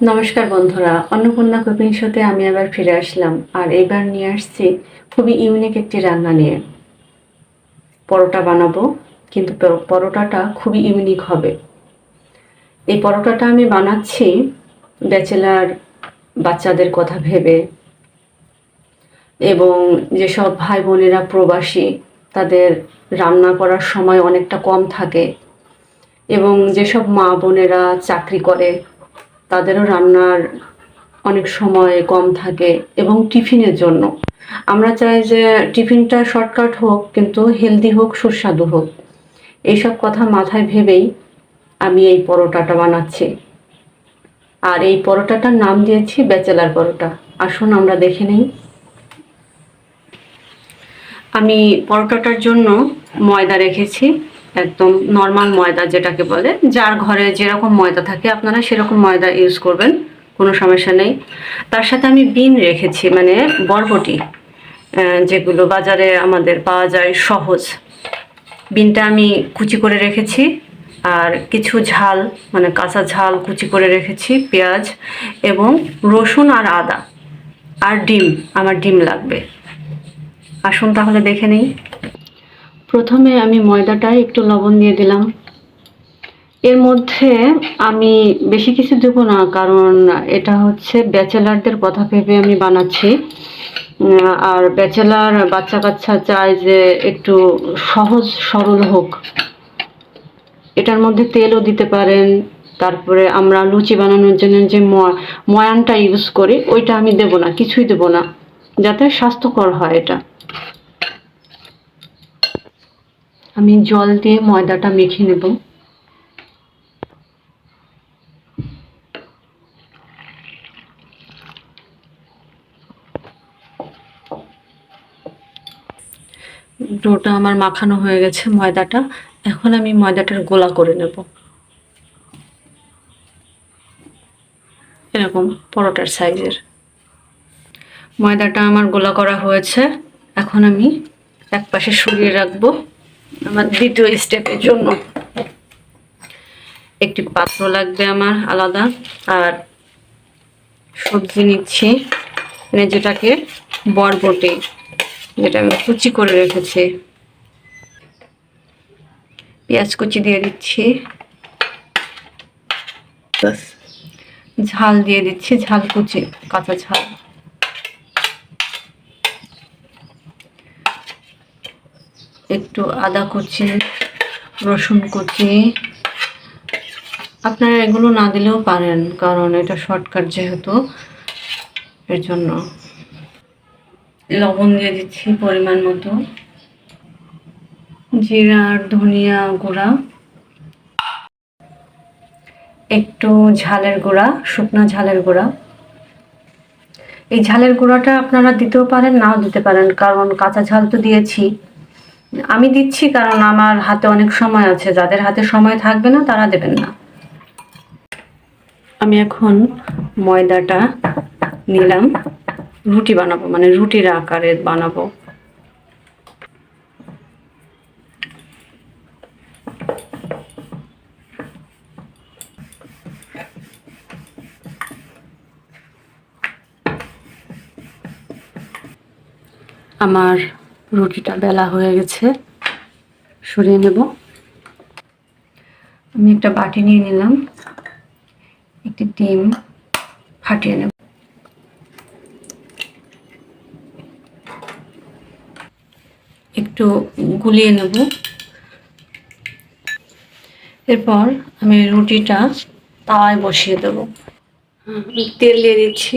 নমস্কার বন্ধুরা, অন্নপূর্ণা কুকিং শোতে আমি আবার ফিরে আসলাম আর এবার নিয়ে আসছি খুবই ইউনিক একটি রান্না নিয়ে। পরোটা বানাবো, কিন্তু পরোটাটা খুবই ইউনিক হবে। এই পরোটাটা আমি বানাচ্ছি ব্যাচেলার বাচ্চাদের কথা ভেবে এবং যেসব ভাই বোনেরা প্রবাসী, তাদের রান্না করার সময় অনেকটা কম থাকে এবং যেসব মা বোনেরা চাকরি করে তাদেরও রান্নার অনেক সময় কম থাকে এবং টিফিনের জন্য। আমরা চাই যে টিফিনটা শর্টকাট হোক, কিন্তু হেলদি হোক, সুস্বাদু হোক। এইসব কথা মাথায় ভেবেই আমি এই পরোটাটা বানাচ্ছি। আর এই পরোটাটার নাম দিয়েছি ব্যাচেলার পরোটা। আসুন, আমরা দেখে নিই। আমি পরোটাটার জন্য ময়দা রেখেছি। একদম নর্মাল ময়দা যেটাকে বলে, যার ঘরে যেরকম ময়দা থাকে আপনারা সেরকম ময়দা ইউজ করবেন, কোনো সমস্যা নেই। তার সাথে আমি বিন রেখেছি মানে বরবটি যেগুলো বাজারে আমাদের পাওয়া যায় সহজ। বিনটা আমি কুচি করে রেখেছি, আর কিছু ঝাল মানে কাঁচা ঝাল কুচি করে রেখেছি, পেঁয়াজ এবং রসুন আর আদা, আর ডিম, আমার ডিম লাগবে। আসুন তাহলে দেখে নিই। প্রথমে আমি ময়দাটায় একটু লবণ দিয়ে দিলাম। এর মধ্যে আমি বেশি কিছু দেবো না, কারণ এটা হচ্ছে ব্যাচেলারদের কথা ভেবে আমি বানাচ্ছি। আর ব্যাচেলার বাচ্চা কাচ্চা চায় যে একটু সহজ, সরল হোক। এটার মধ্যে তেলও দিতে পারেন, তারপরে আমরা লুচি বানানোর জন্য যে ময়ানটা ইউজ করি, ওইটা আমি দেব না, কিছুই দেব না, যাতে স্বাস্থ্যকর হয় এটা। আমি জল দিয়ে ময়দাটা মেখে নেব। ডোটা আমার মাখানো হয়ে গেছে ময়দাটা। এখন আমি ময়দাটার গোলা করে নেব। এরকম পরোটার সাইজের। ময়দাটা আমার গোলা করা হয়েছে। এখন আমি এক পাশে সরিয়ে রাখব। আমার দ্বিতীয় স্টেপের জন্য। একটি পাত্র লাগবে আমার আলাদা, আর সবজি নিচ্ছি। মানে যেটাকে বরবটি, যেটা আমি কুচি করে রেখেছি। পেঁয়াজ কুচি দিয়ে দিচ্ছি। ঝাল দিয়ে দিচ্ছি, ঝাল কুচি, কাঁচা ঝাল। একটু আদা কুচি রসুন কুচি আপনারা এগুলো না দিলেও পারেন, কারণ এটা শর্টকাট যেহেতু, এর জন্য। লবণ দিয়ে দিচ্ছি পরিমাণ মতো। জিরা ধনিয়া গুঁড়া। একটু ঝালের গুঁড়া, শুকনো ঝালের গুঁড়া। এই ঝালের গুঁড়াটা আপনারা দিতেও পারেন, নাও দিতে পারেন, কারণ কাঁচা ঝাল তো দিয়েছি। আমি দিচ্ছি কারণ আমার হাতে অনেক সময় আছে। যাদের হাতে সময় থাকবে না, তারা দেবেন না। আমি এখন ময়দাটা নিলাম। রুটি বানাবো মানে রুটির আকারে বানাবো। আমার রুটিটা বেলা হয়ে গেছে। সরিয়ে নেব। আমি একটা বাটি নিয়ে নিলাম। একটি ডিম ফাটিয়ে নেব। একটু গুলিয়ে নেব। এরপর আমি রুটিটা তাওয়ায় বসিয়ে দেব। তেল দিয়ে দিচ্ছি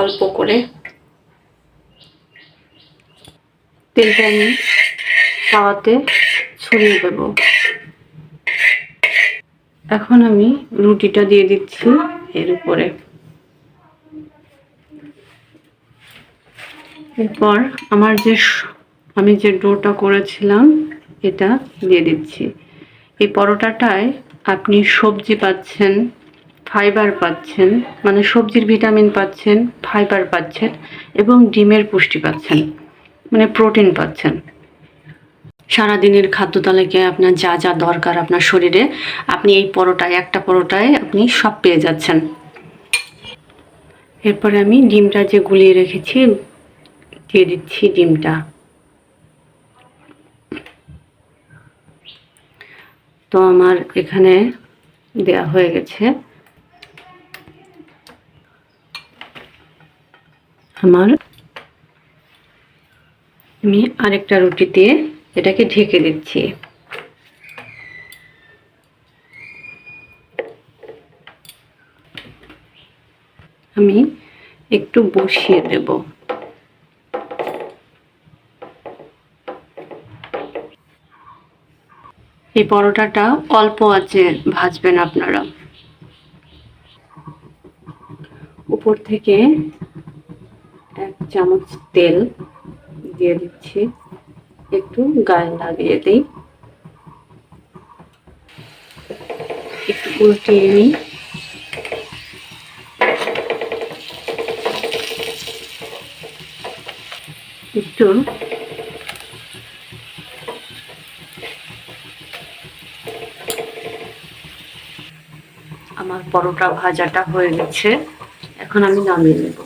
অল্প করে। তেলটা আমি তাওয়াতে ছড়িয়ে দেব। এখন আমি রুটিটা দিয়ে দিচ্ছি এর উপরে। এরপর আমার যে আমি যে ডোটা করেছিলাম, এটা দিয়ে দিচ্ছি। এই পরোটাটায় আপনি সবজি পাচ্ছেন, ফাইবার পাচ্ছেন মানে সবজির ভিটামিন পাচ্ছেন, ফাইবার পাচ্ছেন এবং ডিমের পুষ্টি পাচ্ছেন। মানে প্রোটিন পাচ্ছেন। সারাদিনের খাদ্য তালিকায় আপনার যা যা দরকার আপনার শরীরে, আপনি এই পরোটায়, একটা পরোটায় আপনি সব পেয়ে যাচ্ছেন। এরপরে আমি ডিমটা যে গুলিয়ে রেখেছি, দিয়ে দিচ্ছি ডিমটা। তো আমার এখানে দেয়া হয়ে গেছে। আমার আমি আরেকটা রুটি দিয়ে এটাকে ঢেকে দিচ্ছি। আমি একটু বসিয়ে দেব। এই পরোটাটা অল্প আছে, ভাজবেন আপনারা। উপর থেকে এক চামচ তেল দিয়ে দিচ্ছি। একটু গায়ে লাগিয়ে দিই। একটু উল্টিয়ে নিই। একটু। আমার পরোটা ভাজাটা হয়ে গেছে। এখন আমি নামিয়ে নেব।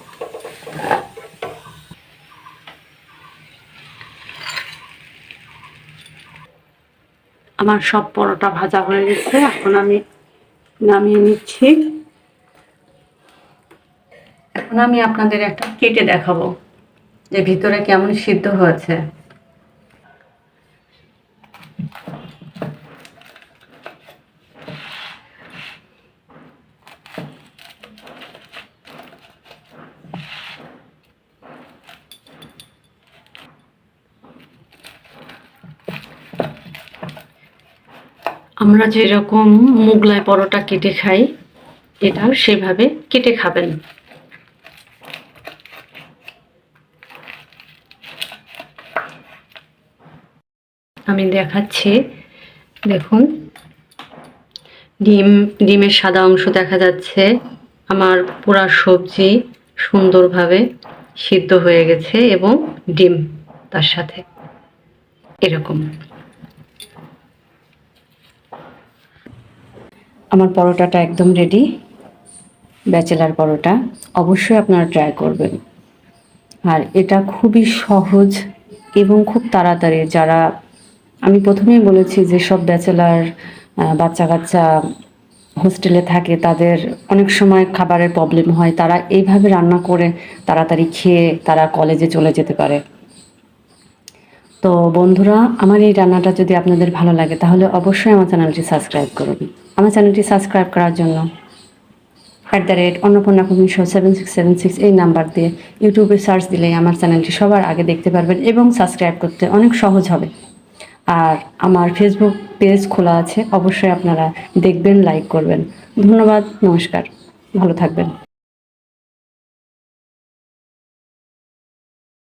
আমার সব পরোটা ভাজা হয়ে গেছে, এখন আমি নামিয়ে নিচ্ছি। এখন আমি আপনাদের একটা কেটে দেখাবো যে ভিতরে কেমন সিদ্ধ হয়েছে। আমরা যেরকম মুগলাই পরোটা কেটে খাই, এটাও সেভাবে কেটে খাবেন। আমি দেখাচ্ছি, দেখুন, ডিম, ডিমের সাদা অংশ দেখা যাচ্ছে। আমার পুরা সবজি সুন্দরভাবে সিদ্ধ হয়ে গেছে এবং ডিম তার সাথে। এরকম। আমার পরোটাটা একদম রেডি ব্যাচেলার পরোটা। অবশ্যই আপনারা ট্রাই করবেন। আর এটা খুবই সহজ এবং খুব তাড়াতাড়ি যারা, আমি প্রথমেই বলেছি যে সব ব্যাচেলার বাচ্চা কাচ্চা হোস্টেলে থাকে, তাদের অনেক সময় খাবারের প্রবলেম হয়। তারা এইভাবে রান্না করে তাড়াতাড়ি খেয়ে তারা কলেজে চলে যেতে পারে। তো বন্ধুরা, আমার এই রান্নাটা যদি আপনাদের ভালো লাগে, তাহলে অবশ্যই আমার চ্যানেলটি সাবস্ক্রাইব করুন। আমার চ্যানেলটি সাবস্ক্রাইব করার জন্য। অ্যাট দ্য রেট অন্নপূর্ণা কুমির show seven six seven six এই নাম্বার দিয়ে ইউটিউবে সার্চ দিলেই আমার চ্যানেলটি সবার আগে দেখতে পারবেন এবং সাবস্ক্রাইব করতে অনেক সহজ হবে। আর আমার ফেসবুক পেজ খোলা আছে, অবশ্যই আপনারা দেখবেন লাইক করবেন। ধন্যবাদ, নমস্কার। ভালো থাকবেন।